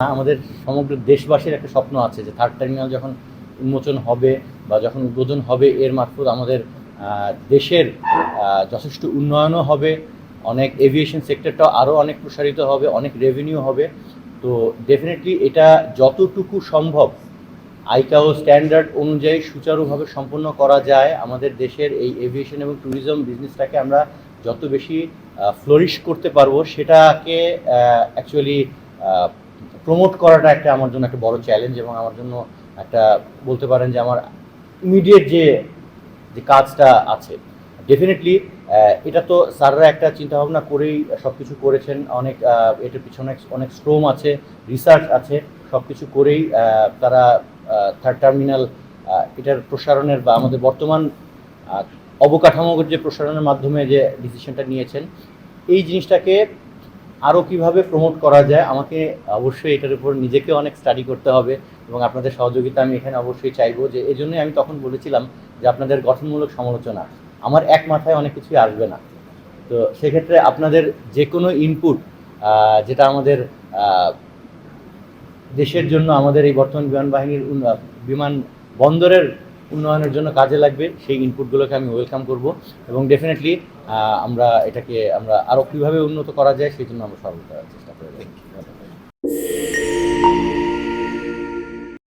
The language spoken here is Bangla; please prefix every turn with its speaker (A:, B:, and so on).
A: আমাদের সমগ্র দেশবাসীর একটা স্বপ্ন আছে যে থার্ড টার্মিনাল যখন উন্মোচন হবে বা যখন উদ্বোধন হবে, এর মারফত আমাদের দেশের যথেষ্ট উন্নয়নও হবে। অনেক এভিয়েশন সেক্টরটাও আরও অনেক প্রসারিত হবে, অনেক রেভিনিউ হবে। তো ডেফিনেটলি এটা যতটুকু সম্ভব আইকাও স্ট্যান্ডার্ড অনুযায়ী সুচারুভাবে সম্পন্ন করা যায়। আমাদের দেশের এই এভিয়েশন এবং ট্যুরিজম বিজনেসটাকে আমরা যত বেশি ফ্লোরিশ করতে পারব, সেটাকে অ্যাকচুয়ালি প্রমোট করাটা একটা আমার জন্য একটা বড় চ্যালেঞ্জ এবং আমার জন্য একটা বলতে পারেন যে আমার ইমিডিয়েট যে যে কাজটা আছে। ডেফিনেটলি এটা তো স্যাররা একটা চিন্তাভাবনা করেই সব কিছু করেছেন। অনেক এটার পিছনে অনেক শ্রম আছে রিসার্চ আছে। সব কিছু করেই তারা থার্ড টার্মিনাল এটার প্রসারণের বা আমাদের বর্তমান অবকাঠামোগত যে প্রসারণের মাধ্যমে যে ডিসিশনটা নিয়েছেন, এই জিনিসটাকে আরও কীভাবে প্রমোট করা যায়, আমাকে অবশ্যই এটার উপর নিজেকে অনেক স্টাডি করতে হবে এবং আপনাদের সহযোগিতা আমি এখানে অবশ্যই চাইব যে এই জন্যই আমি তখন বলেছিলাম যে আপনাদের গঠনমূলক সমালোচনা, আমার এক মাথায় অনেক কিছুই আসবে না। তো সেক্ষেত্রে আপনাদের যে কোনো ইনপুট যেটা আমাদের দেশের জন্য আমাদের এই বর্তমান বিমান বাহিনীর বিমান বন্দরের উন্নয়নের জন্য কাজে লাগবে সেই ইনপুটগুলোকে আমি ওয়েলকাম করব এবং ডেফিনেটলি আমরা এটাকে আমরা আরও কীভাবে উন্নত করা যায় সেই জন্য আমরা সর্বদা চেষ্টা করে